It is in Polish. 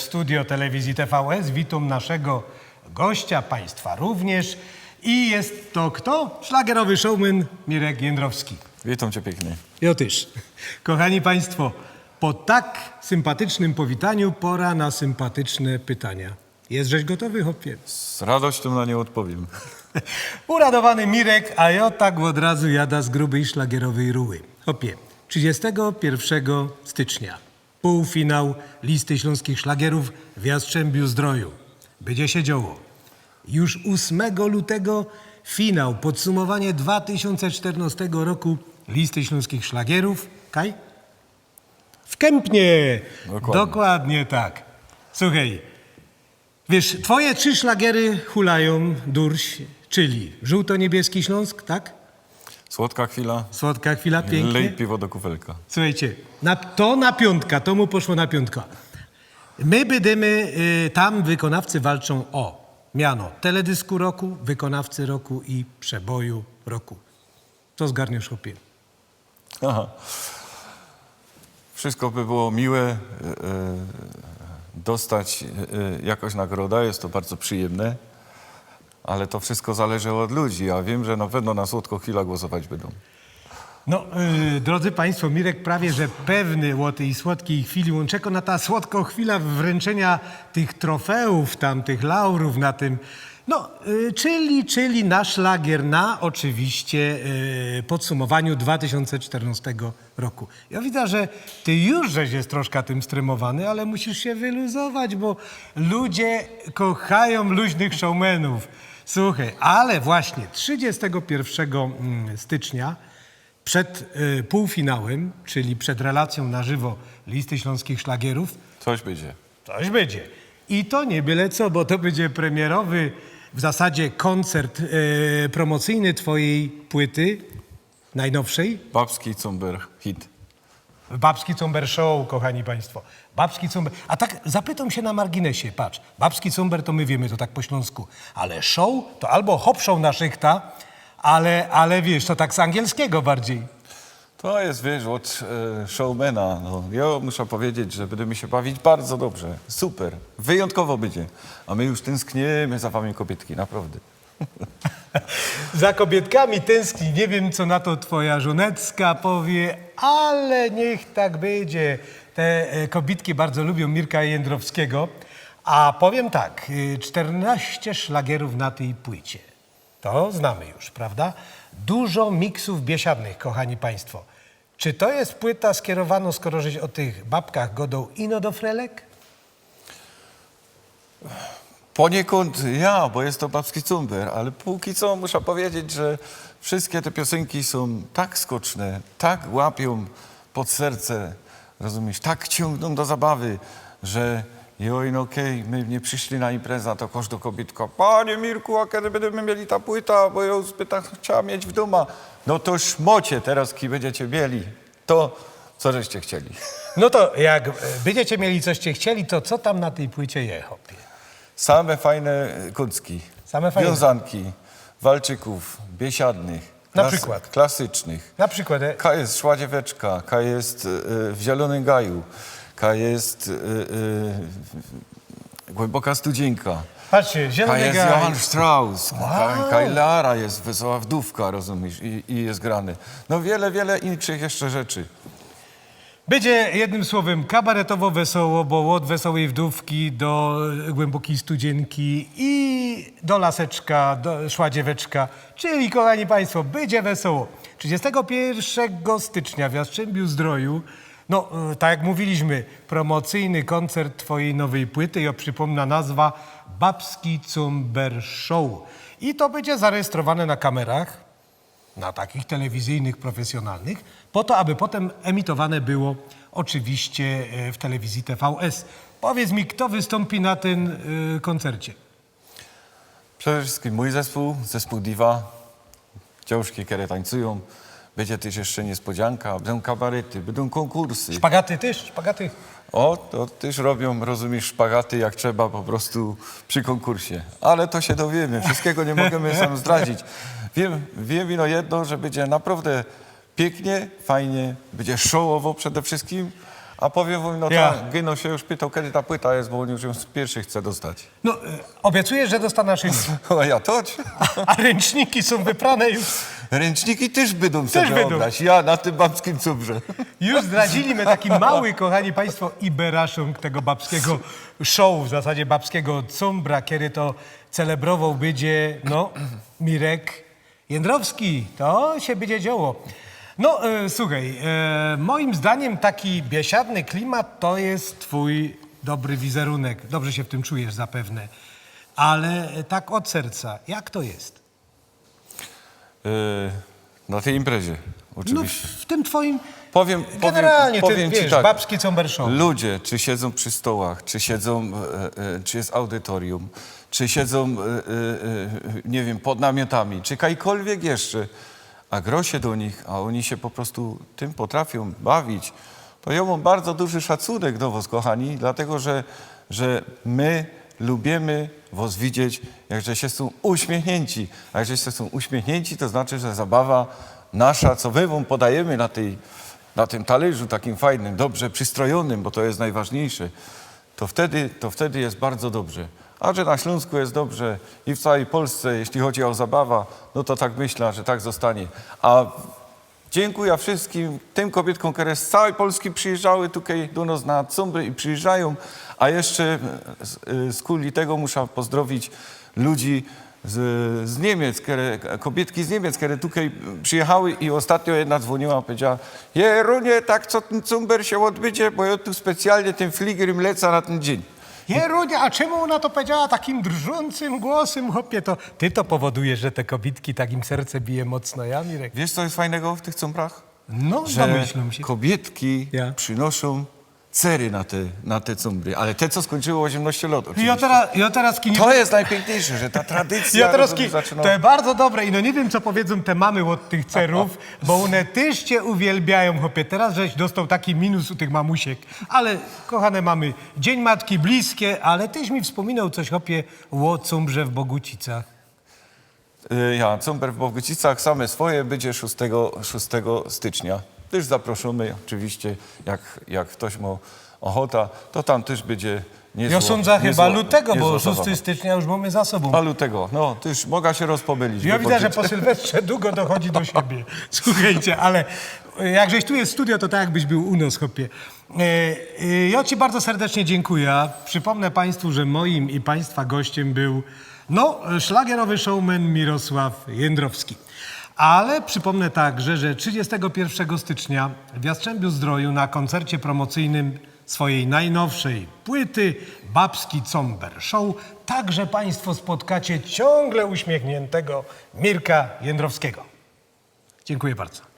studio telewizji TVS. Witam naszego gościa, państwa również. I jest to kto? Szlagerowy showman Mirek Jędrowski. Witam cię pięknie. Ja też. Kochani Państwo, po tak sympatycznym powitaniu pora na sympatyczne pytania. Jesteś gotowy, hopie? Z radością na nie odpowiem. Uradowany Mirek, a ja tak od razu jada z grubej szlagierowej ruły. Hopie, 31 stycznia. Półfinał listy śląskich szlagierów w Jastrzębiu Zdroju. Będzie się działo. Już 8 lutego finał, podsumowanie 2014 roku listy śląskich szlagierów. Kaj? W Kępnie! Dokładnie. Dokładnie tak. Słuchaj, Wiesz, twoje trzy szlagiery hulają durś, czyli żółto-niebieski Śląsk, tak? Słodka chwila. Słodka chwila, pięknie. Lej piwo do kufelka. Słuchajcie, na, to na piątka, to mu poszło na piątka. My będziemy, y, tam wykonawcy walczą o miano teledysku roku, wykonawcy roku i przeboju roku. Co zgarniesz, chłopie? Aha. Wszystko by było miłe e, e, dostać e, jakąś nagrodę, jest to bardzo przyjemne, ale to wszystko zależy od ludzi, a wiem, że na pewno na słodko chwila głosować będą. No, y, drodzy Państwo, Mirek prawie, że pewny o tej słodkiej chwili, on na ta słodka chwila wręczenia tych trofeów, tam tych laurów na tym. No, y, czyli, czyli nasz lagier na oczywiście y, podsumowaniu 2014 roku. Ja widzę, że ty już żeś jest troszkę tym stremowany, ale musisz się wyluzować, bo ludzie kochają luźnych showmenów. Słuchaj, ale właśnie 31 mm, stycznia przed y, półfinałem, czyli przed relacją na żywo listy śląskich szlagierów, Coś będzie. coś będzie. I to nie byle co, bo to będzie premierowy w zasadzie koncert y, promocyjny twojej płyty najnowszej. Babski Cumber hit. Babski Cumber Show, kochani państwo. Babski Cumber. A tak zapytam się na marginesie, patrz. Babski Cumber to my wiemy, to tak po śląsku. Ale show to albo hop show na szychta, ale, ale wiesz, to tak z angielskiego bardziej. To jest, wiesz, od e, showmana. No, ja muszę powiedzieć, że będziemy się bawić bardzo dobrze. Super. Wyjątkowo będzie. A my już tęskniemy za wami kobietki, naprawdę. Za kobietkami tęskni. Nie wiem, co na to twoja żonecka powie, ale niech tak będzie. Te e, kobietki bardzo lubią Mirka Jędrowskiego. A powiem tak, y, 14 szlagierów na tej płycie. To znamy już, prawda? Dużo miksów biesiadnych, kochani państwo. Czy to jest płyta skierowana, skoro żeś o tych babkach godą, ino do frelek? Poniekąd ja, bo jest to babski cumber, ale póki co muszę powiedzieć, że wszystkie te piosenki są tak skoczne, tak łapią pod serce, rozumiesz, tak ciągną do zabawy, że joj, no okej, my nie przyszli na imprezę, to każda kobietka, panie Mirku, a kiedy będziemy mieli ta płyta, bo ją spytam, chciała mieć w domu. No to szmocie teraz, ki będziecie mieli, to co żeście chcieli. No to jak będziecie mieli coście chcieli, to co tam na tej płycie je, hopie? Same fajne kucki. Same fajne. Wiązanki, walczyków, biesiadnych. Na przykład? Klasycznych. Na przykład, e, K jest Szła Dzieweczka, K jest y, w Zielonym Gaju, K jest y, y, Głęboka Studzienka. patrzcie, K zielony jest gaj. Johann Strauss, Wow. K, K Lara jest Wesoła Wdówka, rozumiesz, i, i jest grany. No wiele, wiele innych jeszcze rzeczy. Będzie jednym słowem kabaretowo wesoło, bo od wesołej wdówki do głębokiej studzienki i do laseczka, do szła dzieweczka. Czyli, kochani Państwo, będzie wesoło. 31 stycznia w Jastrzębiu Zdroju, no e, tak jak mówiliśmy, promocyjny koncert Twojej nowej płyty. Ja przypomnę nazwa Babski Cumber Show. I to będzie zarejestrowane na kamerach na takich telewizyjnych, profesjonalnych, po to, aby potem emitowane było oczywiście e, w telewizji TVS. Powiedz mi, kto wystąpi na tym y, koncercie? Przede wszystkim mój zespół, zespół Diva, dziążki, które tańcują. Będzie też jeszcze niespodzianka, będą kabarety, będą konkursy. Szpagaty też? Szpagaty? O, to też robią, rozumiesz, szpagaty jak trzeba po prostu przy konkursie. Ale to się dowiemy, wszystkiego nie możemy sam zdradzić. Wiem, wiem ino jedno, że będzie naprawdę pięknie, fajnie, będzie showowo przede wszystkim, A powiem wam, no Ja. tak, Gyno się już pytał, kiedy ta płyta jest, bo on już ją pierwszy chce dostać. No, e, obiecuję, że dostanę szynki. A ja toć. A ręczniki są wyprane już. Ręczniki też będą Też sobie będą. obrać. Ja na tym babskim cubrze. Już zdradzili mnie taki mały, kochani państwo, iberaszunk tego babskiego show, w zasadzie babskiego cumbra, kiedy to celebrował będzie, no, Mirek Jędrowski. To się będzie działo. No, e, słuchaj, e, moim zdaniem taki biesiadny klimat to jest twój dobry wizerunek. Dobrze się w tym czujesz zapewne. Ale e, tak od serca, jak to jest? Yy, na tej imprezie, No, oczywiście. w tym twoim... Powiem, Generalnie, powiem, ty, ci wiesz, tak. Ludzie, czy siedzą przy stołach, czy siedzą, e, e, czy jest audytorium, czy siedzą, e, e, e, nie wiem, pod namiotami, czy kajkolwiek jeszcze, a gro się do nich, a oni się po prostu tym potrafią bawić, to ja mam bardzo duży szacunek do was, kochani, dlatego, że, że my lubimy was widzieć, jak żeście są uśmiechnięci. A jak żeście są uśmiechnięci, to znaczy, że zabawa nasza, co my wam podajemy na tej na tym talerzu takim fajnym, dobrze przystrojonym, bo to jest najważniejsze, to wtedy, to wtedy jest bardzo dobrze. A że na Śląsku jest dobrze i w całej Polsce, jeśli chodzi o zabawę, no to tak myślę, że tak zostanie. A dziękuję wszystkim tym kobietkom, które z całej Polski przyjeżdżały tutaj do nas na Cumbry i przyjeżdżają, a jeszcze z, z kuli tego muszę pozdrowić ludzi z, z Niemiec, które, kobietki z Niemiec, które tutaj przyjechały i ostatnio jedna dzwoniła, powiedziała Jerunie, tak co ten cumber się odbycie, bo ja tu specjalnie tym fligerem lecę na ten dzień. Jerunia, a czemu ona to powiedziała takim drżącym głosem, chłopie? To ty to powodujesz, że te kobitki takim serce bije mocno, ja, Mirek? Wiesz, co jest fajnego w tych cumbrach? No, Że domyślam się. kobietki Ja. przynoszą cery na te, na te cumbry, ale te, co skończyły 18 lat oczywiście. Ja teraz, ja teraz kini... To jest najpiękniejsze, że ta tradycja Ja teraz ki... zaczyna... To jest bardzo dobre i no nie wiem, co powiedzą te mamy od tych cerów, bo one też cię uwielbiają, chłopie. Teraz żeś dostał taki minus u tych mamusiek. Ale, kochane mamy, Dzień Matki bliskie, ale tyś mi wspominał coś, chłopie, o cumbrze w Bogucicach. Y, Ja, Cumber w Bogucicach, same swoje, będzie 6, 6 stycznia. Też zaproszony oczywiście, jak, jak ktoś ma ochota, to tam też będzie niezła, Ja sądzę chyba lutego, bo niezła 6 zabawa. stycznia już mamy za sobą. A lutego, no, też mogę się rozpomylić. Ja widzę, że po Sylwestrze długo dochodzi do siebie. Słuchajcie, ale jak żeś tu jest studio, to tak jakbyś był u nas, chłopie. E, e, Ja ci bardzo serdecznie dziękuję. Przypomnę Państwu, że moim i Państwa gościem był no, szlagierowy showman Mirosław Jędrowski. Ale przypomnę także, że 31 stycznia w Jastrzębiu Zdroju na koncercie promocyjnym swojej najnowszej płyty Babski Comber Show także Państwo spotkacie ciągle uśmiechniętego Mirka Jędrowskiego. Dziękuję bardzo.